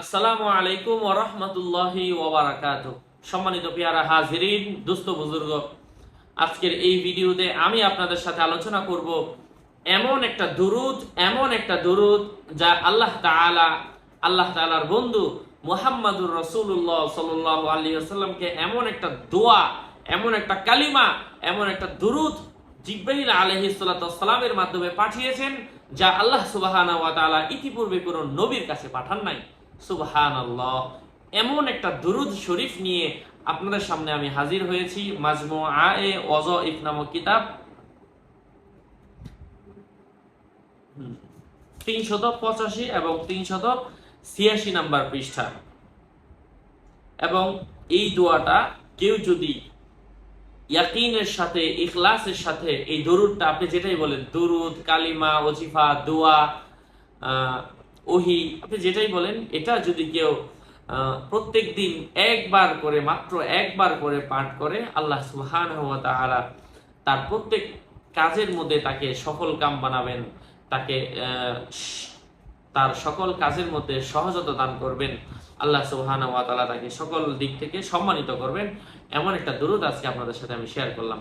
আসসালামু আলাইকুম ওরহমতুল্লাহি ওবারাকাত সম্মানিত পেয়ারা হাজিরিন, দুস্থ বুজুর্গ, আজকের এই ভিডিওতে আমি আপনাদের সাথে আলোচনা করব এমন একটা দুরুদ, এমন একটা দুরুদ যা আল্লাহ তাআলা, আল্লাহ তাআলার বন্ধু মুহাম্মাদুর রসুল্লাহ সাল্লাহ আলী আসাল্লামকে এমন একটা দোয়া, এমন একটা কালিমা, এমন একটা দুরুদ জিব্রাইল আলহি মাধ্যমে পাঠিয়েছেন যা আল্লাহ সুবাহানা ওয়া তাআলা ইতিপূর্বে কোনো নবীর কাছে পাঠান নাই। সুবহান এমন একটা দুরুদ শরীফ নিয়ে আপনাদের সামনে আমি হাজির হয়েছি মাজমু আয়ে ওয়াজ ইফ নামক কিতাব পঁচাশি এবং তিনশত ছিয়াশি নাম্বার পৃষ্ঠা। এবং এই দোয়াটা কেউ যদি ইয়াকিনের সাথে, ইখলাসের সাথে এই দরুদটা, আপনি যেটাই বলেন, দরুদ, কালিমা, ওজিফা, দোয়া ওহি, আপনি যেটাই বলেন, এটা যদি কেউ প্রত্যেক দিন একবার করে, মাত্র একবার করে পাঠ করে, আল্লাহ সুহান তার প্রত্যেক কাজের মধ্যে তাকে সফল কাম বানাবেন, তাকে তার সকল কাজের মধ্যে সহজতা দান করবেন, আল্লাহ সুবহান ওয়া তাআলা তাকে সকল দিক থেকে সম্মানিত করবেন। এমন একটা দূরত আজকে আপনাদের সাথে আমি শেয়ার করলাম।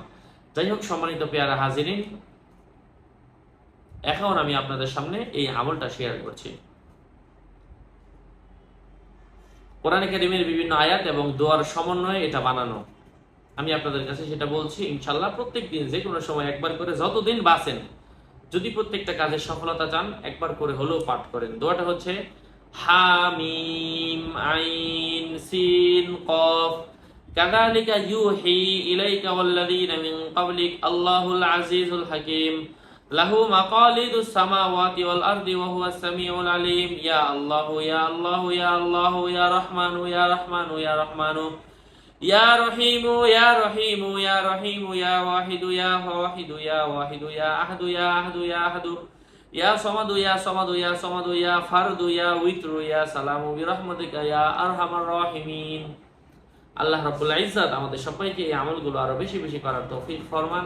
যাই হোক, সম্মানিত পেয়ারা হাজিরিন, এখন আমি আপনাদের সামনে এই আমলটা শেয়ার করছি। কোরআন কারিমের বিভিন্ন আয়াত এবং দোয়ার সমন্বয়ে এটা বানানো আমি আপনাদের কাছে সেটা বলছি ইনশাল্লাহ প্রত্যেক দিন যে কোনো সময় একবার করে যতদিন বাঁচেন যদি প্রত্যেকটা কাজের সফলতা চান একবার করে হলেও পাঠ করেন দোয়াটা হচ্ছে হামিম আইন সিন কফ كذلك يوحي إليك والذين من قبلك الله العزيز الحكيم লাহু মাকালিদু সামাওয়াতি ওয়াল আরদি ওয়া হুয়াস সামিউল আলিম। ইয়া আল্লাহ ইয়া আল্লাহ ইয়া আল্লাহ, ইয়া রহমান ইয়া রহমান ইয়া রহমান। ইয়া রহিম ইয়া রহিম ইয়া রহিম, ইয়া ওয়াহিদ ইয়া ওয়াহিদ ইয়া ওয়াহিদ, ইয়া আহাদ ইয়া আহাদ ইয়া আহাদ। ইয়া সামাদ ইয়া সামাদ ইয়া সামাদ, ইয়া ফারদ, ইয়া উইত্র, ইয়া সালামু বিরহমাতিকা, ইয়া আরহামার রাহিমিন। আল্লাহ রাব্বুল ইজ্জাত আমাদের সবাইকে এই আমলগুলো আরও বেশি বেশি করার তৌফিক ফরমান।